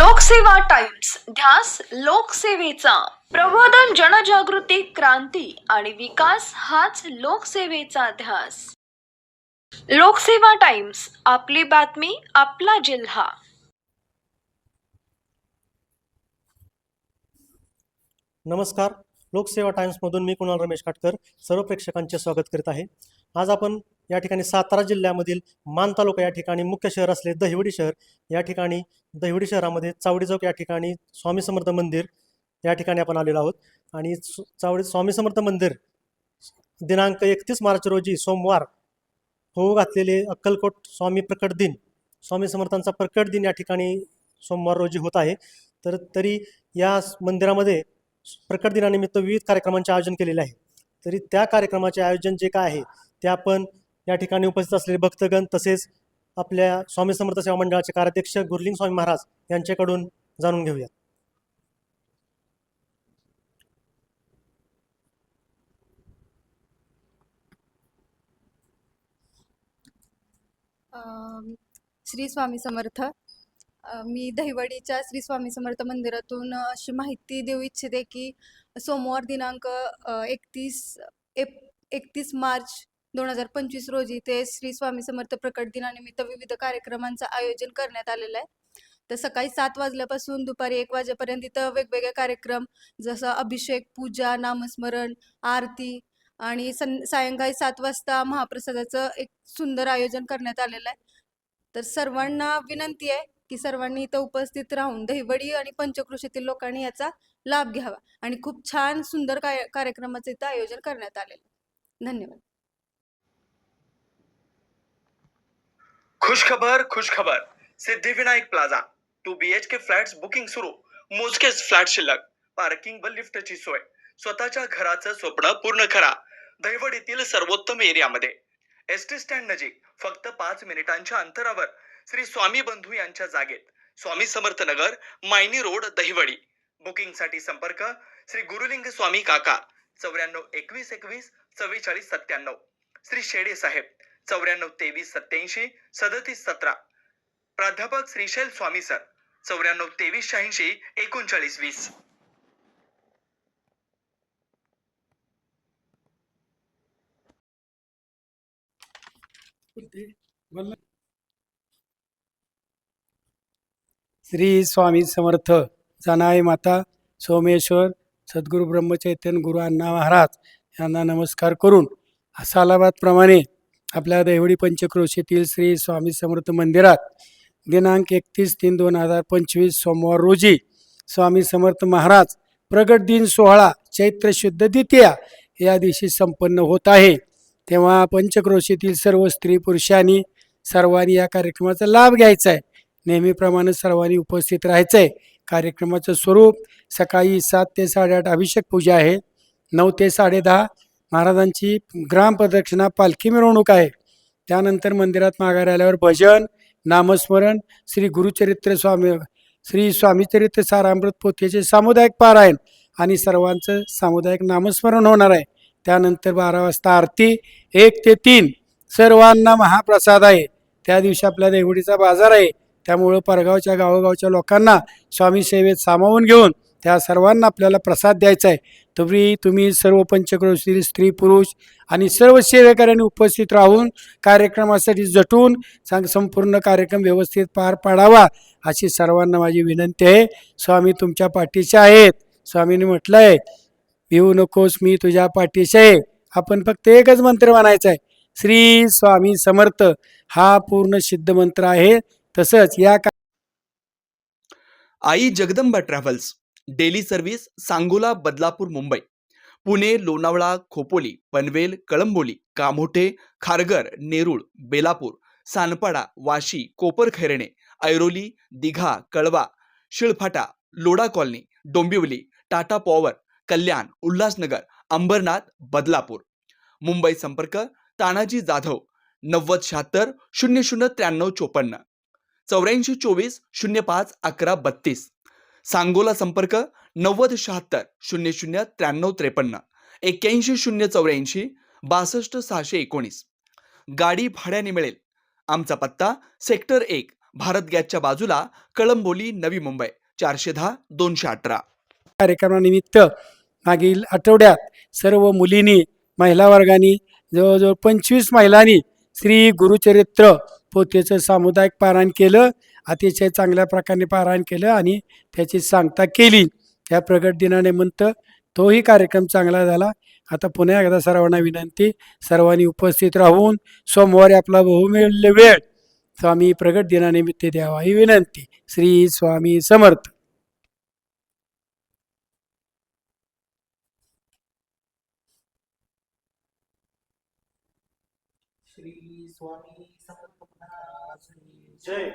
लोकसेवा टाइम्स ध्यास लोकसेवेचा. प्रबोधन जनजागृती क्रांती आणि विकास हाच लोकसेवेचा ध्यास. लोकसेवा टाइम्स आपली बातमी आपला जिल्हा. नमस्कार. लोकसेवा टाइम्समधून मी कुणाल रमेश काटकर सर्व प्रेक्षकांचे स्वागत करीत आहे. आज आपण या ठिकाणी सातारा जिल्ह्यामधील मान तालुका या ठिकाणी मुख्य शहर असले दहिवडी शहर या ठिकाणी दहिवडी शहरामध्ये चावडी चौक या ठिकाणी स्वामी समर्थ मंदिर या ठिकाणी आपण आलेलो आहोत. आणि चावडी स्वामी समर्थ मंदिर दिनांक एकतीस मार्च रोजी सोमवार होऊ घातलेले अक्कलकोट स्वामी प्रकट दिन स्वामी समर्थांचा प्रकट दिन या ठिकाणी सोमवार रोजी होत आहे. तर तरी या मंदिरामध्ये प्रकट दिनानिमित्त विविध कार्यक्रमांचे आयोजन केलेले आहे. तरी त्या कार्यक्रमाचे आयोजन जे काय आहे ते आपण या ठिकाणी उपस्थित असलेले भक्तगण तसेच आपल्या स्वामी समर्थ सेवा मंडळाचे कार्याध्यक्ष गुरलिंग स्वामी महाराज यांच्याकडून जाणून घेऊया श्री स्वामी समर्थ. मी दहिवडीच्या श्री स्वामी समर्थ मंदिरातून अशी माहिती देऊ इच्छिते की सोमवार दिनांक एकतीस एप एकतीस मार्च दोन हजार पंचवीस रोजी ते श्री स्वामी समर्थ प्रकट दिनानिमित्त विविध कार्यक्रमांचं आयोजन करण्यात आलेलं आहे. तर सकाळी सात वाजल्यापासून दुपारी एक वाजेपर्यंत इथं वेगवेगळे कार्यक्रम जसं अभिषेक पूजा नामस्मरण आरती आणि सं सायंकाळी सात वाजता महाप्रसादाचं एक सुंदर आयोजन करण्यात आलेलं आहे. तर सर्वांना विनंती आहे की सर्वांनी इथं उपस्थित राहून दहिवडी आणि पंचकृषीतील लोकांनी याचा लाभ घ्यावा आणि खूप छान सुंदर काय कार्यक्रमाचं इथं आयोजन करण्यात आलेलं आहे. धन्यवाद. खुशखबर खुशखबर. Siddhivinayak plaza. Two B H K flats booking सुरू. मोजकेच फ्लॅट शिल्लक. पार्किंग व लिफ्टची सोय. स्वतःच्या घराचं स्वप्न पूर्ण करा. दहिवडीतील सर्वोत्तम एरियामध्ये. एस टी स्टँड नजीक. फक्त पाच मिनिटांच्या अंतरावर. श्री स्वामी बंधू यांच्या जागेत. स्वामी समर्थ नगर मायनी रोड दहिवडी बुकिंगसाठी संपर्क. श्री गुरुलिंग स्वामी काका. चौऱ्याण्णव एकवीस एकवीस चव्वेचाळीस सत्त्याण्णव. श्री शेडे साहेब. चौऱ्याण्णव तेवीस सत्याऐंशी सदतीस सतरा. प्राध्यापक श्रीशैल स्वामी सर चौऱ्याण्णव तेवीस शहाऐंशी एकोणचाळीस वीस. श्री स्वामी समर्थ जानाई माता सोमेश्वर सद्गुरू ब्रह्मचैतन्य गुरु अण्णा महाराज यांना नमस्कार करून सालाबादप्रमाणे आपल्या दैवडी पंचक्रोशीतील श्री स्वामी समर्थ मंदिरात दिनांक एकतीस तीन दोन हजार पंचवीस सोमवार रोजी स्वामी समर्थ महाराज प्रगट दिन सोहळा चैत्र शुद्ध द्वितीया या दिवशी संपन्न होत आहे. तेव्हा पंचक्रोशीतील सर्व स्त्री पुरुषांनी सर्वांनी या कार्यक्रमाचा लाभ घ्यायचा आहे. नेहमीप्रमाणे सर्वांनी उपस्थित राहायचं आहे कार्यक्रमाचं स्वरूप सकाळी सात ते साडेआठ अभिषेक पूजा आहे. नऊ ते साडेदहा महाराजांची ग्रामप्रदक्षिणा पालखी मिरवणूक आहे. त्यानंतर मंदिरात माघारी आल्यावर भजन नामस्मरण श्री गुरुचरित्र स्वामी श्री स्वामीचरित्र सारामृत पोथीचे सामुदायिक पारायण आणि सर्वांचं सामुदायिक नामस्मरण होणार आहे. त्यानंतर बारा वाजता आरती एक ते तीन सर्वांना महाप्रसाद आहे. त्या दिवशी आपल्या देवडीचा बाजार आहे. त्यामुळं परगावच्या गावोगावच्या लोकांना स्वामी सेवेत सामावून घेऊन त्या सर्वांना आपल्याला प्रसाद द्यायचा आहे. तरी तुम्ही सर्व पंचक्रोशी स्त्री पुरुष आणि सर्व सेवेकऱ्यांनी उपस्थित राहून कार्यक्रमासाठी जटून सांग संपूर्ण कार्यक्रम व्यवस्थित पार पाडावा अशी सर्वांना माझी विनंती आहे. स्वामी तुमच्या पाठीचे आहेत. स्वामीने म्हटलं आहे येऊ नकोस मी तुझ्या पाठीशी आहे. आपण फक्त एकच मंत्र म्हणायचा आहे. श्री स्वामी समर्थ हा पूर्ण सिद्ध मंत्र आहे. तसंच या का Aai Jagdamba travels. Daily service Sangola Badlapur Mumbai. Pune Lonavala Khopoli Panvel Kalamboli Kamothe Kharghar Nerul Belapur Sanpada Vashi Koparkhairane Airoli Digha Kalwa Shilphata Lodha colony Dombivli Tata power Kalyan Ulhasnagar Ambernath Badlapur. Mumbai संपर्क तानाजी जाधव नव्वद शहात्तर शून्य शून्य त्र्याण्णव चोपन्न. चौऱ्याऐंशी चोवीस शून्य पाच अकरा बत्तीस. सांगोला संपर्क नव्वद शहात्तर शून्य शून्य त्र्याण्णव त्रेपन्न एक्क्याऐंशी शून्य चौऱ्याऐंशी बासष्ट सहाशे एकोणीस. गाडी भाड्याने मिळेल. आमचा पत्ता सेक्टर एक भारत गॅसच्या बाजूला कळंबोली नवी मुंबई चारशे दहा दोनशे अठरा. कार्यक्रमानिमित्त मागील आठवड्यात सर्व मुलींनी महिला वर्गाने जवळजवळ पंचवीस महिलांनी श्री गुरुचरित्र पोतेचं सामुदायिक पारायण केलं. अतिशय चांगल्या प्रकारे पारायण केलं आणि त्याची सांगता केली. या प्रगट दिनानिमित्त तोही कार्यक्रम चांगला झाला. आता पुन्हा एकदा सर्वांना विनंती सर्वांनी उपस्थित राहून सोमवारी आपला बहुमूल्य वेळ स्वामी प्रगट दिनानिमित्त द्यावा ही विनंती. श्री स्वामी समर्थ. श्री स्वामी समर्थ जय.